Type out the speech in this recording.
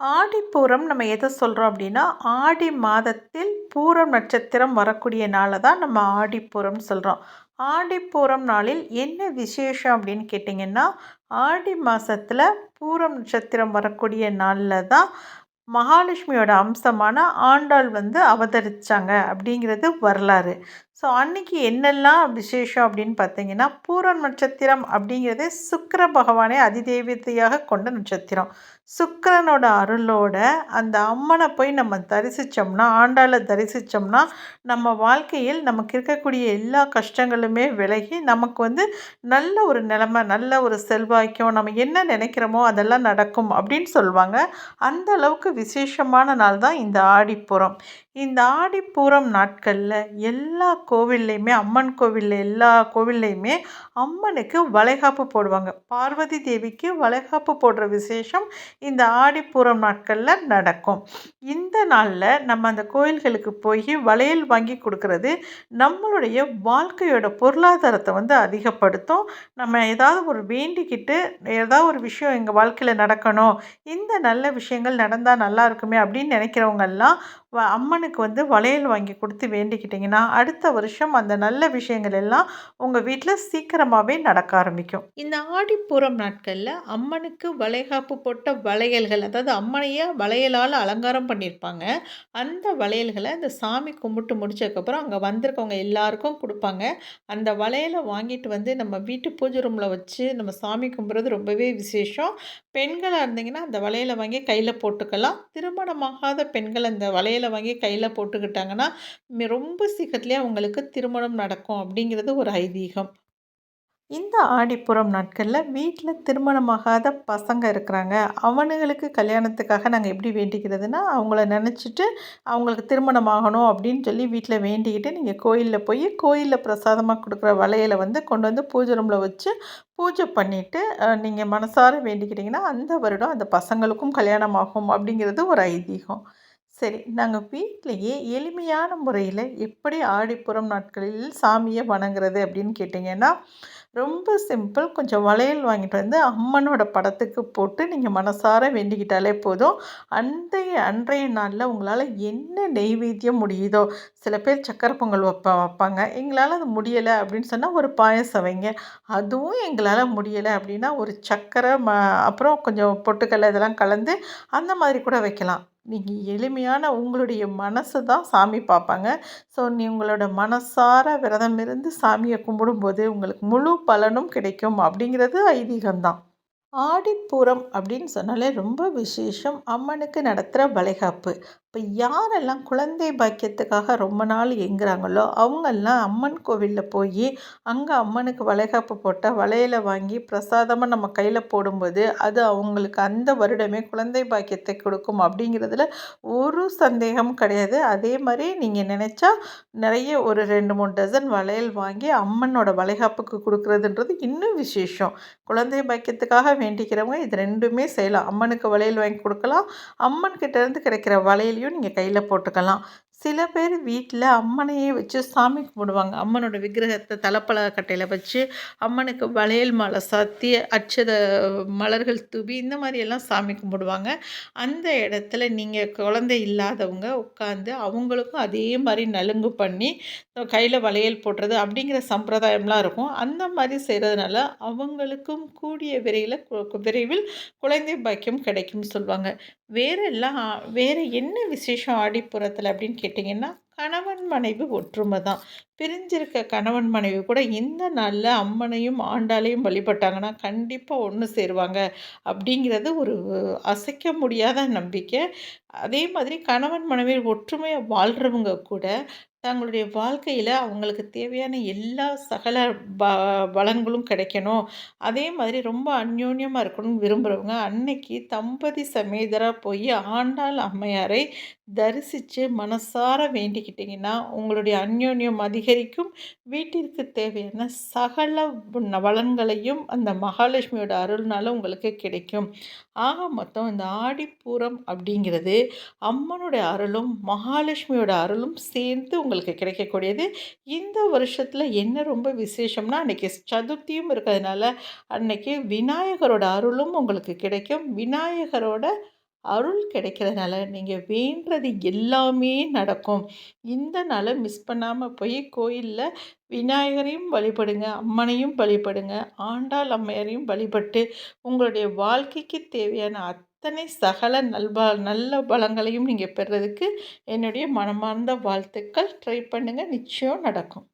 ஆடிப்பூரம் நம்ம எதை சொல்கிறோம் அப்படின்னா ஆடி மாதத்தில் பூரம் நட்சத்திரம் வரக்கூடிய நாளை தான் நம்ம ஆடிப்பூரம்னு சொல்கிறோம் ஆடிப்பூரம் நாளில் என்ன விசேஷம் அப்படின்னு கேட்டிங்கன்னா ஆடி மாதத்தில் பூரம் நட்சத்திரம் வரக்கூடிய நாளில் தான் மகாலட்சுமியோட அம்சமான ஆண்டாள் வந்து அவதரித்தாங்க அப்படிங்கிறது வரலாறு. ஸோ அன்றைக்கி என்னெல்லாம் விசேஷம் அப்படின்னு பார்த்தீங்கன்னா பூரம் நட்சத்திரம் அப்படிங்கிறது சுக்கர பகவானை அதிதேவத்தையாக கொண்ட நட்சத்திரம். சுக்கரனோட அருளோட அந்த அம்மனை போய் நம்ம தரிசித்தோம்னா ஆண்டாளை தரிசித்தோம்னா நம்ம வாழ்க்கையில் நமக்கு இருக்கக்கூடிய எல்லா கஷ்டங்களுமே விலகி நமக்கு வந்து நல்ல ஒரு நிலமை நல்ல ஒரு செல்வாக்கியம் நம்ம என்ன நினைக்கிறோமோ அதெல்லாம் நடக்கும் அப்படின்னு சொல்லுவாங்க. அந்த அளவுக்கு விசேஷமான நாள் தான் இந்த ஆடிப்புறம் இந்த ஆடிப்பூரம் நாட்களில் எல்லா கோவில்லையுமே அம்மன் கோவிலில் எல்லா கோவில்லையுமே அம்மனுக்கு வளைகாப்பு போடுவாங்க. பார்வதி தேவிக்கு வளைகாப்பு போடுற விசேஷம் இந்த ஆடிப்பூரம் நாட்களில் நடக்கும். இந்த நாளில் நம்ம அந்த கோயில்களுக்கு போய் வளையல் வாங்கி கொடுக்கறது நம்மளுடைய வாழ்க்கையோட பொருளாதாரத்தை வந்து அதிகப்படுத்தும். நம்ம ஏதாவது ஒரு வேண்டிக்கிட்டு ஏதாவது ஒரு விஷயம் எங்கள் வாழ்க்கையில் நடக்கணும் இந்த நல்ல விஷயங்கள் நடந்தால் நல்லா இருக்குமே அப்படின்னு நினைக்கிறவங்கெல்லாம் அம்மனுக்கு வந்து வளையல் வாங்கி கொடுத்து வேண்டிக்கிட்டிங்கன்னா அடுத்த வருஷம் அந்த நல்ல விஷயங்கள் எல்லாம் உங்கள் வீட்டில் சீக்கிரமாகவே நடக்க ஆரம்பிக்கும். இந்த ஆடிப்பூரம் நாட்களில் அம்மனுக்கு வளைகாப்பு போட்ட வளையல்கள் அதாவது அம்மனையே வளையலால் அலங்காரம் பண்ணியிருப்பாங்க. அந்த வளையல்களை அந்த சாமி கும்பிட்டு முடிச்சதுக்கப்புறம் அங்கே வந்திருக்கவங்க எல்லாருக்கும் கொடுப்பாங்க. அந்த வளையலை வாங்கிட்டு வந்து நம்ம வீட்டு பூஜை ரூமில் வச்சு நம்ம சாமி கும்பிட்றது ரொம்பவே விசேஷம். பெண்களாக இருந்தீங்கன்னா அந்த வளையலை வாங்கி கையில் போட்டுக்கலாம். திருமணமாகாத பெண்கள் அந்த வளையலை வாங்கி கையில் போட்டுக்கிட்டாங்கன்னா ரொம்ப சீக்கிரத்துலேயே அவங்களுக்கு திருமணம் நடக்கும் அப்படிங்கிறது ஒரு ஐதீகம். இந்த ஆடிப்புறம் நாட்களில் வீட்டில் திருமணமாகாத பசங்க இருக்கிறாங்க. அவனுங்களுக்கு கல்யாணத்துக்காக நாங்கள் எப்படி வேண்டிக்கிறதுனா அவங்கள நினச்சிட்டு அவங்களுக்கு திருமணம் ஆகணும் அப்படின்னு சொல்லி வீட்டில் வேண்டிக்கிட்டு நீங்கள் கோயிலில் போய் கோயிலில் பிரசாதமாக கொடுக்குற வளையலை வந்து கொண்டு வந்து பூஜை ரூமில் வச்சு பூஜை பண்ணிவிட்டு நீங்கள் மனசார வேண்டிக்கிட்டிங்கன்னா அந்த வருடம் அந்த பசங்களுக்கும் கல்யாணம் ஆகும் அப்படிங்கிறது ஒரு ஐதீகம். சரி நாங்கள் வீட்டிலையே எளிமையான முறையில் எப்படி ஆடிப்புறம் நாட்களில் சாமியை வணங்குறது அப்படின்னு கேட்டிங்கன்னா ரொம்ப சிம்பிள். கொஞ்சம் வளையல் வாங்கிட்டு வந்து அம்மனோட படத்துக்கு போட்டு நீங்கள் மனசார வேண்டிக்கிட்டாலே போதும். அன்றைய அன்றைய நாளில் உங்களால் என்ன நெய்வேத்தியம் முடியுதோ சில பேர் சக்கரை பொங்கல் வைப்ப வைப்பாங்க. எங்களால் அது முடியலை அப்படின்னு சொன்னால் ஒரு பாயசம் வைங்க. அதுவும் எங்களால் முடியலை அப்படின்னா ஒரு சக்கரை ம அப்புறம் கொஞ்சம் பொட்டுக்கடலை இதெல்லாம் கலந்து அந்த மாதிரி கூட வைக்கலாம். நீங்கள் எளிமையான உங்களுடைய மனசு தான் சாமி பார்ப்பாங்க. ஸோ நீ உங்களோட மனசார விரதம் இருந்து சாமியை கும்பிடும்போது உங்களுக்கு முழு பலனும் கிடைக்கும் அப்படிங்கிறது ஐதீகம்தான். ஆடிப்பூரம் அப்படின்னு சொன்னாலே ரொம்ப விசேஷம். அம்மனுக்கு நடத்துகிற வளைகாப்பு. இப்போ யாரெல்லாம் குழந்தை பாக்கியத்துக்காக ரொம்ப நாள் எங்குறாங்களோ அவங்கெல்லாம் அம்மன் கோவிலில் போய் அங்கே அம்மனுக்கு வளைகாப்பு போட்டால் வளையலை வாங்கி பிரசாதமாக நம்ம கையில் போடும்போது அது அவங்களுக்கு அந்த வருடமே குழந்தை பாக்கியத்தை கொடுக்கும் அப்படிங்கிறதுல ஒரு சந்தேகமும் கிடையாது. அதே மாதிரி நீங்கள் நினச்சா நிறைய ஒரு ரெண்டு மூணு டசன் வளையல் வாங்கி அம்மனோட வளைகாப்புக்கு கொடுக்குறதுன்றது இன்னும் விசேஷம். குழந்தை பாக்கியத்துக்காக வேண்டிக்கிறவங்க இது ரெண்டுமே செய்யலாம். அம்மனுக்கு வளையல் வாங்கி கொடுக்கலாம். அம்மன்கிட்டேருந்து கிடைக்கிற வளையலையும் நீங்கள் கையில் போட்டுக்கலாம். சில பேர் வீட்டில் அம்மனையே வச்சு சாமி கும்பிடுவாங்க. அம்மனோட விக்கிரகத்தை தலைப்பழ கட்டையில் வச்சு அம்மனுக்கு வளையல் மாலை சாத்தி அச்சத மலர்கள் தூவி இந்த மாதிரியெல்லாம் சாமி கும்பிடுவாங்க. அந்த இடத்துல நீங்கள் குழந்தை இல்லாதவங்க உட்காந்து அவங்களுக்கும் அதே மாதிரி நலுங்கு பண்ணி கையில் வளையல் போடுறது அப்படிங்கிற சம்பிரதாயம்லாம் இருக்கும். அந்த மாதிரி செய்கிறதுனால அவங்களுக்கும் கூடிய விரைவில் விரைவில் குழந்தை பாக்கியம் கிடைக்கும்னு சொல்லுவாங்க. வேறு எல்லாம் வேறு என்ன விசேஷம் ஆடிப்புறத்தில் அப்படின்னு கேட்டிங்கன்னா கணவன் மனைவி ஒற்றுமை தான். பிரிஞ்சிருக்க கணவன் மனைவி கூட இந்த நாளில் அம்மனையும் ஆண்டாளையும் வழிபட்டாங்கன்னா கண்டிப்பாக ஒன்று சேருவாங்க. அப்படிங்கிறது ஒரு அசைக்க முடியாத நம்பிக்கை. அதே மாதிரி கணவன் மனைவி ஒற்றுமையாக வாழ்கிறவங்க கூட தங்களுடைய வாழ்க்கையில் அவங்களுக்கு தேவையான எல்லா சகல ப பலன்களும் கிடைக்கணும். அதே மாதிரி ரொம்ப அந்யோன்யமாக இருக்கணும்னு விரும்புகிறவங்க அன்னைக்கு தம்பதி சமேதராக போய் ஆண்டாள் அம்மையாரை தரிசித்து மனசார வேண்டிக்கிட்டிங்கன்னா உங்களுடைய அந்யோன்யம் அதிகரிக்கும் வீட்டிற்கு தேவையான சகல வளங்களையும் அந்த மகாலட்சுமியோட அருள்னால உங்களுக்கு கிடைக்கும். ஆக மொத்தம் இந்த ஆடிப்பூரம் அப்படிங்கிறது அம்மனுடைய அருளும் மகாலட்சுமியோட அருளும் சேர்ந்து உங்களுக்கு கிடைக்கக்கூடியது. இந்த வருஷத்தில் என்ன ரொம்ப விசேஷம்னா அன்றைக்கி சதுர்த்தியும் இருக்கிறதுனால அன்னைக்கு விநாயகரோட அருளும் உங்களுக்கு கிடைக்கும். விநாயகரோட அருள் கிடைக்கிறதுனால நீங்கள் வேண்டுறது எல்லாமே நடக்கும். இந்த நாளை மிஸ் பண்ணாமல் போய் கோயிலில் விநாயகரையும் வழிபடுங்க அம்மனையும் வழிபடுங்க ஆண்டாள் அம்மையாரையும் வழிபட்டு உங்களுடைய வாழ்க்கைக்கு தேவையான அத்தனை சகல நல்ப நல்ல பலங்களையும் நீங்கள் பெறுறதுக்கு என்னுடைய மனமார்ந்த வாழ்த்துக்கள். ட்ரை பண்ணுங்கள் நிச்சயம் நடக்கும்.